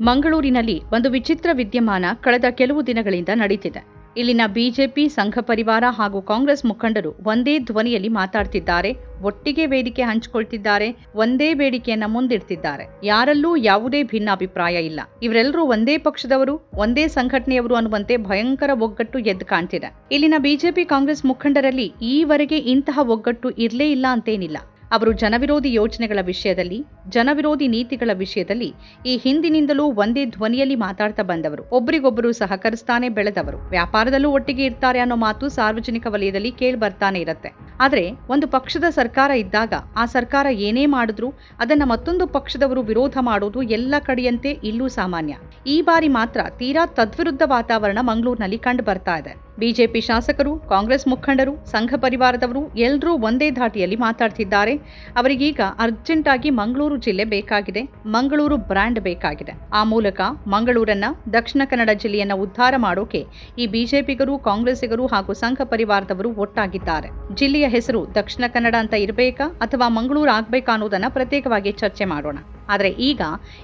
ಮಂಗಳೂರಿನಲ್ಲಿ ಒಂದು ವಿಚಿತ್ರ ವಿದ್ಯಮಾನ ಕಳೆದ ಕೆಲವು ದಿನಗಳಿಂದ ನಡೀತಿದೆ. ಇಲ್ಲಿನ ಬಿಜೆಪಿ, ಸಂಘ ಪರಿವಾರ ಹಾಗೂ ಕಾಂಗ್ರೆಸ್ ಮುಖಂಡರು ಒಂದೇ ಧ್ವನಿಯಲ್ಲಿ ಮಾತಾಡ್ತಿದ್ದಾರೆ, ಒಟ್ಟಿಗೆ ವೇದಿಕೆ ಹಂಚಿಕೊಳ್ತಿದ್ದಾರೆ, ಒಂದೇ ಬೇಡಿಕೆಯನ್ನ ಮುಂದಿಡ್ತಿದ್ದಾರೆ. ಯಾರಲ್ಲೂ ಯಾವುದೇ ಭಿನ್ನಾಭಿಪ್ರಾಯ ಇಲ್ಲ. ಇವರೆಲ್ಲರೂ ಒಂದೇ ಪಕ್ಷದವರು, ಒಂದೇ ಸಂಘಟನೆಯವರು ಅನ್ನುವಂತೆ ಭಯಂಕರ ಒಗ್ಗಟ್ಟು ಎದ್ದು ಕಾಣ್ತಿದೆ. ಇಲ್ಲಿನ ಬಿಜೆಪಿ, ಕಾಂಗ್ರೆಸ್ ಮುಖಂಡರಲ್ಲಿ ಈವರೆಗೆ ಇಂತಹ ಒಗ್ಗಟ್ಟು ಇರಲೇ ಇಲ್ಲ ಅಂತೇನಿಲ್ಲ. ಅವರು ಜನವಿರೋಧಿ ಯೋಜನೆಗಳ ವಿಷಯದಲ್ಲಿ, ಜನವಿರೋಧಿ ನೀತಿಗಳ ವಿಷಯದಲ್ಲಿ ಈ ಹಿಂದಿನಿಂದಲೂ ಒಂದೇ ಧ್ವನಿಯಲ್ಲಿ ಮಾತಾಡ್ತಾ ಬಂದವರು. ಒಬ್ಬರಿಗೊಬ್ಬರು ಸಹಕರಿಸ್ತಾನೆ ಬೆಳೆದವರು. ವ್ಯಾಪಾರದಲ್ಲೂ ಒಟ್ಟಿಗೆ ಇರ್ತಾರೆ ಅನ್ನೋ ಮಾತು ಸಾರ್ವಜನಿಕ ವಲಯದಲ್ಲಿ ಕೇಳಿ ಬರ್ತಾನೆ ಇರುತ್ತೆ. ಆದರೆ ಒಂದು ಪಕ್ಷದ ಸರ್ಕಾರ ಇದ್ದಾಗ ಆ ಸರ್ಕಾರ ಏನೇ ಮಾಡಿದ್ರು ಅದನ್ನ ಮತ್ತೊಂದು ಪಕ್ಷದವರು ವಿರೋಧ ಮಾಡೋದು ಎಲ್ಲ ಕಡೆಯಂತೆ ಇಲ್ಲೂ ಸಾಮಾನ್ಯ. ಈ ಬಾರಿ ಮಾತ್ರ ತೀರಾ ತದ್ವಿರುದ್ಧ ವಾತಾವರಣ ಮಂಗಳೂರಿನಲ್ಲಿ ಕಂಡು ಬರ್ತಾ ಇದೆ. ಬಿಜೆಪಿ ಶಾಸಕರು, ಕಾಂಗ್ರೆಸ್ ಮುಖಂಡರು, ಸಂಘ ಪರಿವಾರದವರು ಎಲ್ಲರೂ ಒಂದೇ ಧಾಟಿಯಲ್ಲಿ ಮಾತಾಡ್ತಿದ್ದಾರೆ. ಅವರಿಗೀಗ ಅರ್ಜೆಂಟಾಗಿ ಮಂಗಳೂರು ಜಿಲ್ಲೆ ಬೇಕಾಗಿದೆ. ಮಂಗಳೂರು ಬ್ರ್ಯಾಂಡ್ ಬೇಕಾಗಿದೆ. ಆ ಮೂಲಕ ಮಂಗಳೂರನ್ನ, ದಕ್ಷಿಣ ಕನ್ನಡ ಜಿಲ್ಲೆಯನ್ನ ಉದ್ಧಾರ ಮಾಡೋಕೆ ಈ ಬಿಜೆಪಿಗರು, ಕಾಂಗ್ರೆಸ್ಸಿಗರು ಹಾಗೂ ಸಂಘ ಪರಿವಾರದವರು ಒಟ್ಟಾಗಿದ್ದಾರೆ. ಜಿಲ್ಲೆಯ ಹೆಸರು ದಕ್ಷಿಣ ಕನ್ನಡ ಅಂತ ಇರಬೇಕಾ ಅಥವಾ ಮಂಗಳೂರು ಆಗ್ಬೇಕಾ ಅನ್ನೋದನ್ನ ಪ್ರತ್ಯೇಕವಾಗಿ ಚರ್ಚೆ ಮಾಡೋಣ. ಆದರೆ ಈಗ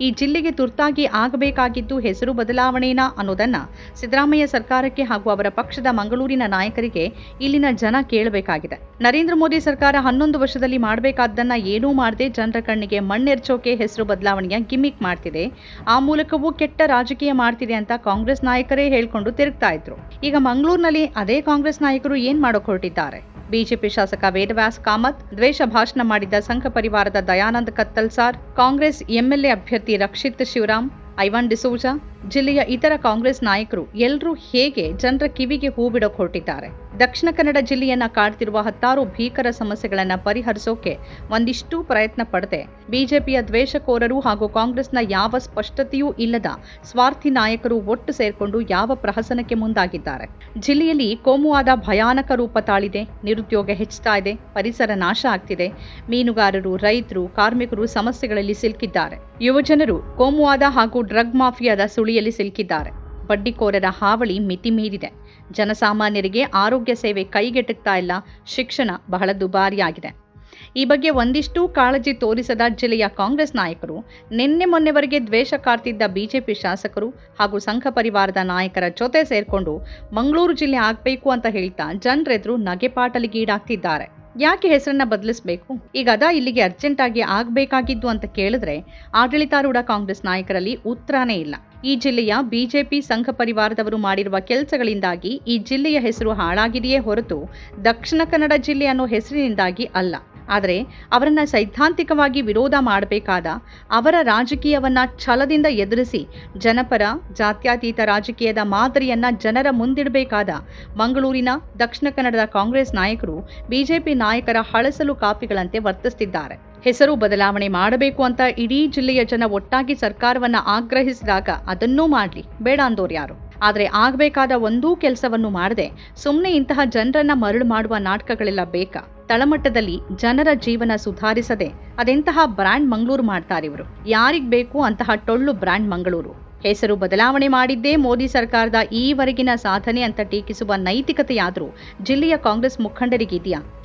ಈ ಜಿಲ್ಲೆಗೆ ತುರ್ತಾಗಿ ಆಗಬೇಕಾಗಿದ್ದು ಹೆಸರು ಬದಲಾವಣೆನಾ ಅನ್ನೋದನ್ನು ಸಿದ್ದರಾಮಯ್ಯ ಸರ್ಕಾರಕ್ಕೆ ಹಾಗೂ ಅವರ ಪಕ್ಷದ ಮಂಗಳೂರಿನ ನಾಯಕರಿಗೆ ಇಲ್ಲಿನ ಜನ ಕೇಳಬೇಕಾಗಿದೆ. ನರೇಂದ್ರ ಮೋದಿ ಸರ್ಕಾರ ಹನ್ನೊಂದು ವರ್ಷದಲ್ಲಿ ಮಾಡಬೇಕಾದ್ದನ್ನ ಏನೂ ಮಾಡದೆ ಜನರ ಕಣ್ಣಿಗೆ ಮಣ್ಣೆರ್ಚೋಕೆ ಹೆಸರು ಬದಲಾವಣೆಯ ಗಿಮಿಕ್ ಮಾಡ್ತಿದೆ. ಆ ಮೂಲಕವೂ ಕೆಟ್ಟ ರಾಜಕೀಯ ಮಾಡ್ತಿದೆ ಅಂತ ಕಾಂಗ್ರೆಸ್ ನಾಯಕರೇ ಹೇಳ್ಕೊಂಡು ತಿರುಗ್ತಾ ಇದ್ರು. ಈಗ ಮಂಗಳೂರಿನಲ್ಲಿ ಅದೇ ಕಾಂಗ್ರೆಸ್ ನಾಯಕರು ಏನ್ ಮಾಡೋಕ್ ಹೊರಟಿದ್ದಾರೆ? ಬಿಜೆಪಿ ಶಾಸಕ ವೇದವ್ಯಾಸ್ ಕಾಮತ್, ದ್ವೇಷ ಭಾಷಣ ಮಾಡಿದ ಸಂಘ ಪರಿವಾರದ ದಯಾನಂದ ಕತ್ತಲ್ಸಾರ್ ಕಾಂಗ್ರೆಸ್ ಎಂಎಲ್ಎ ಅಭ್ಯರ್ಥಿ ರಕ್ಷಿತ್ ಶಿವರಾಮ್, ಐವಾನ್ ಡಿಸೋಜಾ, ಜಿಲ್ಲೆಯ ಇತರ ಕಾಂಗ್ರೆಸ್ ನಾಯಕರು ಎಲ್ಲರೂ ಹೇಗೆ ಜನರ ಕಿವಿಗೆ ಹೂ ಬಿಡೋಕ್ ಹೊರಟಿದ್ದಾರೆ? ದಕ್ಷಿಣ ಕನ್ನಡ ಜಿಲ್ಲೆಯನ್ನ ಕಾಡ್ತಿರುವ ಹತ್ತಾರು ಭೀಕರ ಸಮಸ್ಯೆಗಳನ್ನ ಪರಿಹರಿಸೋಕೆ ಒಂದಿಷ್ಟು ಪ್ರಯತ್ನ ಪಡದೆ. ಬಿಜೆಪಿಯ ದ್ವೇಷಕೋರರು ಹಾಗೂ ಕಾಂಗ್ರೆಸ್ನ ಯಾವ ಸ್ಪಷ್ಟತೆಯೂ ಇಲ್ಲದ ಸ್ವಾರ್ಥಿ ನಾಯಕರು ಒಟ್ಟು ಸೇರ್ಕೊಂಡು ಯಾವ ಪ್ರಹಸನಕ್ಕೆ ಮುಂದಾಗಿದ್ದಾರೆ. ಜಿಲ್ಲೆಯಲ್ಲಿ ಕೋಮುವಾದ ಭಯಾನಕ ರೂಪ ತಾಳಿದೆ, ನಿರುದ್ಯೋಗ ಹೆಚ್ಚುತ್ತಾ ಇದೆ, ಪರಿಸರ ನಾಶ ಆಗ್ತಿದೆ. ಮೀನುಗಾರರು, ರೈತರು, ಕಾರ್ಮಿಕರು ಸಮಸ್ಯೆಗಳಲ್ಲಿ ಸಿಲುಕಿದ್ದಾರೆ. ಯುವಜನರು ಕೋಮುವಾದ ಹಾಗೂ ಡ್ರಗ್ ಮಾಫಿಯಾದ ಸುಳಿಯಲ್ಲಿ ಸಿಲುಕಿದ್ದಾರೆ. ಬಡ್ಡಿಕೋರರ ಹಾವಳಿ ಮಿತಿ ಮೀರಿದೆ ಜನಸಾಮಾನ್ಯರಿಗೆ ಆರೋಗ್ಯ ಸೇವೆ ಕೈಗೆಟುಕ್ತಾ ಇಲ್ಲ. ಶಿಕ್ಷಣ ಬಹಳ ದುಬಾರಿಯಾಗಿದೆ. ಈ ಬಗ್ಗೆ ಒಂದಿಷ್ಟು ಕಾಳಜಿ ತೋರಿಸದ ಜಿಲ್ಲೆಯ ಕಾಂಗ್ರೆಸ್ ನಾಯಕರು, ನಿನ್ನೆ ಮೊನ್ನೆವರೆಗೆ ದ್ವೇಷ ಕಾರ್ತಿದ್ದ ಬಿಜೆಪಿ ಶಾಸಕರು ಹಾಗೂ ಸಂಘ ಪರಿವಾರದ ನಾಯಕರ ಜೊತೆ ಸೇರಿಕೊಂಡು ಮಂಗಳೂರು ಜಿಲ್ಲೆ ಆಗಬೇಕು ಅಂತ ಹೇಳ್ತಾ ಜನರೆದುರು ನಗೆಪಾಟಲಿಗೀಡಾಗ್ತಿದ್ದಾರೆ ಯಾಕೆ ಹೆಸರನ್ನ ಬದಲಿಸಬೇಕು? ಈಗ ಅದ ಇಲ್ಲಿಗೆ ಅರ್ಜೆಂಟ್ ಆಗಿ ಆಗಬೇಕಾಗಿದ್ದು ಅಂತ ಕೇಳಿದ್ರೆ ಆಡಳಿತಾರೂಢ ಕಾಂಗ್ರೆಸ್ ನಾಯಕರಲ್ಲಿ ಉತ್ತರನೇ ಇಲ್ಲ. ಈ ಜಿಲ್ಲೆಯ ಬಿಜೆಪಿ ಸಂಘ ಪರಿವಾರದವರು ಮಾಡಿರುವ ಕೆಲಸಗಳಿಂದಾಗಿ ಈ ಜಿಲ್ಲೆಯ ಹೆಸರು ಹಾಳಾಗಿದೆಯೇ ಹೊರತು ದಕ್ಷಿಣ ಕನ್ನಡ ಜಿಲ್ಲೆ ಅನ್ನೋ ಹೆಸರಿನಿಂದಾಗಿ ಅಲ್ಲ. ಆದರೆ ಅವರನ್ನು ಸೈದ್ಧಾಂತಿಕವಾಗಿ ವಿರೋಧ ಮಾಡಬೇಕಾದ ಅವರ ರಾಜಕೀಯವನ್ನ ಛಲದಿಂದ ಎದುರಿಸಿ ಜನಪರ, ಜಾತ್ಯತೀತ ರಾಜಕೀಯದ ಮಾದರಿಯನ್ನ ಜನರ ಮುಂದಿಡಬೇಕಾದ ಮಂಗಳೂರಿನ ದಕ್ಷಿಣ ಕನ್ನಡದ ಕಾಂಗ್ರೆಸ್ ನಾಯಕರು ಬಿಜೆಪಿ ನಾಯಕರ ಹಳಸಲು ಕಾಪಿಗಳಂತೆ ವರ್ತಿಸುತ್ತಿದ್ದಾರೆ ಹೆಸರು ಬದಲಾವಣೆ ಮಾಡಬೇಕು ಅಂತ ಇಡೀ ಜಿಲ್ಲೆಯ ಜನ ಒಟ್ಟಾಗಿ ಸರ್ಕಾರವನ್ನ ಆಗ್ರಹಿಸಿದಾಗ ಅದನ್ನೂ ಮಾಡಲಿ, ಬೇಡ ಅಂದೋರು ಯಾರು? ಆದರೆ ಆಗಬೇಕಾದ ಒಂದೂ ಕೆಲಸವನ್ನು ಮಾಡದೆ ಸುಮ್ಮನೆ ಇಂತಹ ಜನರನ್ನ ಮರಳು ಮಾಡುವ ನಾಟಕಗಳೆಲ್ಲ ಬೇಕಾ? ತಳಮಟ್ಟದಲ್ಲಿ ಜನರ ಜೀವನ ಸುಧಾರಿಸದೆ ಅದೆಂತಹ ಬ್ರ್ಯಾಂಡ್ ಮಂಗಳೂರು ಮಾಡ್ತಾರೆ ಇವರು. ಯಾರಿಗ್ ಬೇಕು ಅಂತಹ ಟೊಳ್ಳು ಬ್ರ್ಯಾಂಡ್ ಮಂಗಳೂರು. ಹೆಸರು ಬದಲಾವಣೆ ಮಾಡಿದ್ದೇ ಮೋದಿ ಸರ್ಕಾರದ ಈವರೆಗಿನ ಸಾಧನೆ ಅಂತ ಟೀಕಿಸುವ ನೈತಿಕತೆಯಾದರೂ ಜಿಲ್ಲೆಯ ಕಾಂಗ್ರೆಸ್ ಮುಖಂಡರಿಗಿದೆಯಾ?